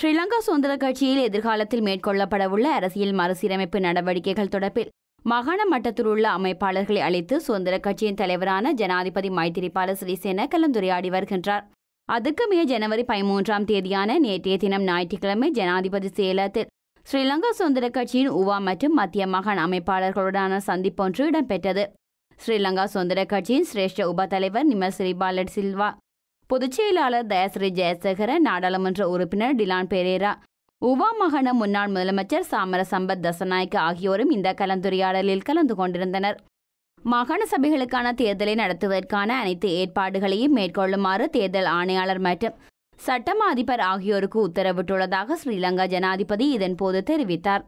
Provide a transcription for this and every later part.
ஸ்ரீலங்கா சுதந்திர கட்சியில் எதிர்காலத்தில் மேற்கொள்ளப்படவுள்ள அரசியல் மறுசீரமைப்பு நடவடிக்கைகள் தொடர்பில் மாகாண மட்டத்தில் உள்ள அமைப்பாளர்களை அழைத்து சுதந்திர கட்சியின் தலைவரான ஜனாதிபதி மைத்திரிபால சிறிசேன கலந்துரையாடி வருகின்றார். அதுக்கு மே ஜனவரி பதிமூன்றாம் தேதியான நேற்றைய தினம் ஞாயிற்றுக்கிழமை ஜனாதிபதி செயலகத்தில் ஸ்ரீலங்கா சுதந்திர கட்சியின் உவா மற்றும் மத்திய மாகாண அமைப்பாளர்களுடனான சந்திப்பொன்று இடம்பெற்றது. ஸ்ரீலங்கா சுதந்திர கட்சியின் சிரேஷ்ட உப தலைவர் நிமல் ஸ்ரீபாலட் சில்வா பொதுச் செயலாளர் தயாசிரி ஜெயசேகர நாடாளுமன்ற உறுப்பினர் டிலான் பெரேரா உவா மகன முன்னாள் முதலமைச்சர் சாமரசம்பத் தசநாயக்க ஆகியோரும் இந்த கலந்துரையாடலில் கலந்து கொண்டிருந்தனர். மாகாண சபைகளுக்கான தேர்தலை நடத்துவதற்கான அனைத்து ஏற்பாடுகளையும் மேற்கொள்ளுமாறு தேர்தல் ஆணையாளர் மற்றும் சட்டமாதிபர் ஆகியோருக்கு உத்தரவிட்டுள்ளதாக ஸ்ரீலங்கா ஜனாதிபதி இதன்போது தெரிவித்தார்.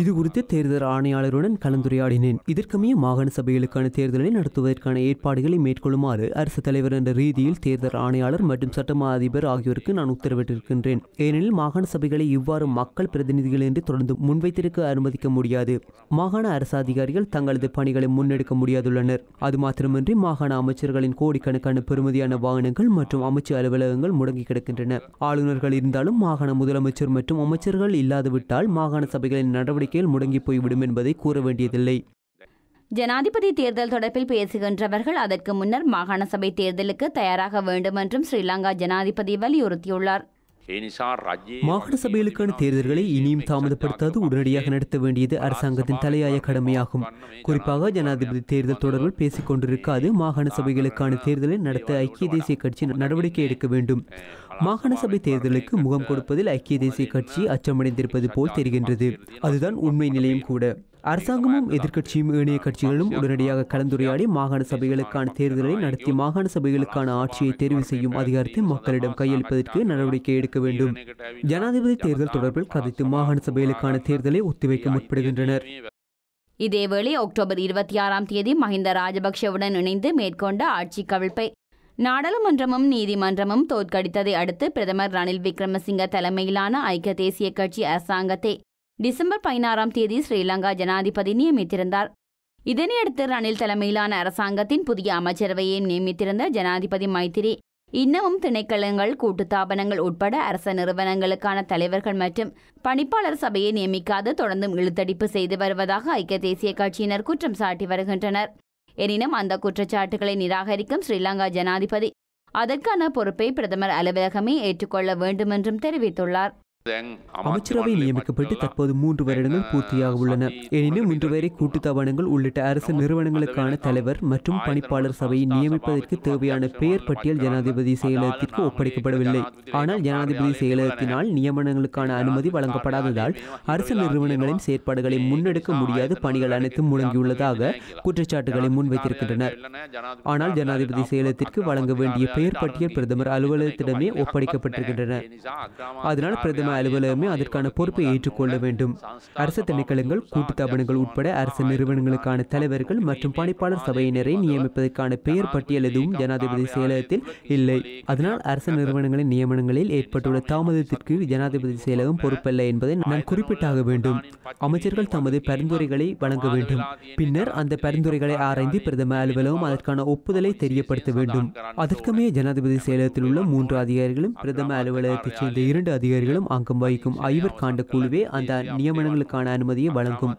இது குறித்து தேர்தல் ஆணையாளருடன் கலந்துரையாடினேன். இதற்கமைய மாகாண சபைகளுக்கான தேர்தலை நடத்துவதற்கான ஏற்பாடுகளை மேற்கொள்ளுமாறு அரசு தலைவர் என்ற ரீதியில் தேர்தல் ஆணையாளர் மற்றும் சட்டமா அதிபர் ஆகியோருக்கு நான் உத்தரவிட்டிருக்கின்றேன். ஏனெனில் மாகாண சபைகளை இவ்வாறு மக்கள் பிரதிநிதிகள் என்று தொடர்ந்து முன்வைத்திருக்க அனுமதிக்க முடியாது. மாகாண அரசு அதிகாரிகள் தங்களது பணிகளை முன்னெடுக்க முடியாதுள்ளனர். அது மாத்திரமின்றி மாகாண அமைச்சர்களின் கோடிக்கணக்கான பெறுமதியான வாகனங்கள் மற்றும் அமைச்சு அலுவலகங்கள் முடங்கி கிடக்கின்றன. ஆளுநர்கள் இருந்தாலும் மாகாண முதலமைச்சர் மற்றும் அமைச்சர்கள் இல்லாது இல்லாவிட்டால் மாகாண சபைகளின் நடவடிக்கைகள் முடங்கி போய்விடும் என்பதை கூற வேண்டியதில்லை. ஜனாதிபதி தேர்தல் தொடர்பில் பேசுகின்றவர்கள் அதற்கு முன்னர் மாகாண சபை தேர்தலுக்கு தயாராக வேண்டும் என்றும் ஸ்ரீலங்கா ஜனாதிபதி வலியுறுத்தியுள்ளார். மாகாண சபைகளுக்கான தேர்தல்களை இனியும் தாமதப்படுத்தாது உடனடியாக நடத்த வேண்டியது அரசாங்கத்தின் தலையாய கடமையாகும். குறிப்பாக ஜனாதிபதி தேர்தல் தொடர்பில் பேசிக் கொண்டிருக்காது மாகாண சபைகளுக்கான தேர்தலை நடத்த ஐக்கிய தேசிய கட்சி நடவடிக்கை எடுக்க வேண்டும். மாகாண சபை தேர்தலுக்கு முகம் கொடுப்பதில் ஐக்கிய தேசிய கட்சி அச்சமடைந்திருப்பது போல் தெரிகின்றது. அதுதான் உண்மை நிலையும் கூட. அரசாங்கமும் எதிர்க்கட்சியும் ஏனைய கட்சிகளும் உடனடியாக கலந்துரையாடி மாகாண சபைகளுக்கான தேர்தலை நடத்தி மாகாண சபைகளுக்கான ஆட்சியை தெரிவு செய்யும் அதிகாரத்தை மக்களிடம் கையளிப்பதற்கு நடவடிக்கை எடுக்க வேண்டும். ஜனாதிபதி தேர்தல் தொடர்பில் கதைத்து மாகாண சபைகளுக்கான தேர்தலை ஒத்திவைக்க முற்படுகின்றனர். இதேவேளை அக்டோபர் இருபத்தி ஆறாம் தேதி மஹிந்த ராஜபக்ஷவுடன் இணைந்து மேற்கொண்ட ஆட்சி கவிழ்ப்பை நாடாளுமன்றமும் நீதிமன்றமும் தோற்கடித்ததை அடுத்து பிரதமர் ரணில் விக்ரமசிங்க தலைமையிலான ஐக்கிய தேசிய கட்சி அரசாங்கத்தை டிசம்பர் பதினாறாம் தேதி ஸ்ரீலங்கா ஜனாதிபதி நியமித்திருந்தார். இதனையடுத்து ரணில் தலைமையிலான அரசாங்கத்தின் புதிய அமைச்சரவையை நியமித்திருந்த ஜனாதிபதி மைத்திரி இன்னமும் திணைக்களங்கள் கூட்டுத்தாபனங்கள் உட்பட அரச நிறுவனங்களுக்கான தலைவர்கள் மற்றும் பணிப்பாளர் சபையை நியமிக்காது தொடர்ந்தும் இழுத்தடிப்பு செய்து வருவதாக ஐக்கிய தேசிய கட்சியினர் குற்றம் சாட்டி வருகின்றனர். எனினும் அந்த குற்றச்சாட்டுகளை நிராகரிக்கும் ஸ்ரீலங்கா ஜனாதிபதி அதற்கான பொறுப்பை பிரதமர் அலுவலகமே ஏற்றுக்கொள்ள வேண்டுமென்றும் தெரிவித்துள்ளார். அமைச்சரவை நியமிக்கப்பட்டு தற்போது மூன்று வருடங்கள் பூர்த்தியாக உள்ளன. எனினும் இன்று வரை கூட்டுத்தாபனங்கள் உள்ளிட்ட அரசு நிறுவனங்களுக்கான தலைவர் மற்றும் பணிப்பாளர் சபையை நியமிப்பதற்கு தேவையான பெயர் பட்டியல் ஜனாதிபதி செயலகத்திற்கு ஒப்படைக்கப்படவில்லை. ஆனால் ஜனாதிபதி செயலகத்தினால் நியமனங்களுக்கான அனுமதி வழங்கப்படாததால் அரசு நிறுவனங்களின் செயற்பாடுகளை முன்னெடுக்க முடியாத பணிகள் அனைத்தும் முடங்கியுள்ளதாக குற்றச்சாட்டுகளை முன்வைத்திருக்கின்றனர். ஆனால் ஜனாதிபதி செயலகத்திற்கு வழங்க வேண்டிய பெயர் பட்டியல் பிரதமர் அலுவலகத்திடமே ஒப்படைக்கப்பட்டிருக்கின்றன. அதனால் பிரதமர் தலைமை அலுவலகமே அதற்கான பொறுப்பை ஏற்றுக்கொள்ள வேண்டும். அரசு திணைக்களங்கள் கூட்டுத்தாபனங்கள் உட்பட அரசு நிறுவனங்களுக்கான தலைவர்கள் மற்றும் பணிப்பாளர் சபையினரை நியமிப்பதற்கான பெயர் பட்டியல் எதுவும் ஜனாதிபதி செயலகத்தில் இல்லை. அதனால் அரசு நிறுவனங்களின் நியமனங்களில் ஏற்பட்டுள்ள தாமதத்திற்கு ஜனாதிபதி செயலகம் பொறுப்பல்ல என்பதை நான் குறிப்பிட்டாக வேண்டும். அமைச்சர்கள் தமது பரிந்துரைகளை வழங்க வேண்டும். பின்னர் அந்த பரிந்துரைகளை ஆராய்ந்து பிரதமர் அலுவலகம் அதற்கான ஒப்புதலை தெரியப்படுத்த வேண்டும். அதற்குமே ஜனாதிபதி செயலகத்தில் உள்ள மூன்று அதிகாரிகளும் பிரதம அலுவலகத்தைச் சேர்ந்த இரண்டு அதிகாரிகளும் அங்கம் வகிக்கும் ஐவர் காண்ட குழுவே அந்த நியமனங்களுக்கான அனுமதியை வழங்கும்.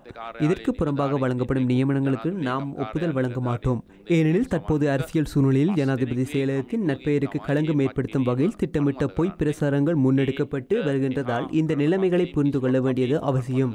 இதற்கு புறம்பாக வழங்கப்படும் நியமனங்களுக்கு நாம் ஒப்புதல் வழங்க மாட்டோம். ஏனெனில் தற்போது அரசியல் சூழ்நிலையில் ஜனாதிபதி செயலகத்தின் நட்பெயருக்கு களங்கம் ஏற்படுத்தும் வகையில் திட்டமிட்ட பொய் பிரசாரங்கள் முன்னெடுக்கப்பட்டு வருகின்றதால் இந்த நிலைமைகளை புரிந்து கொள்ள வேண்டியது அவசியம்.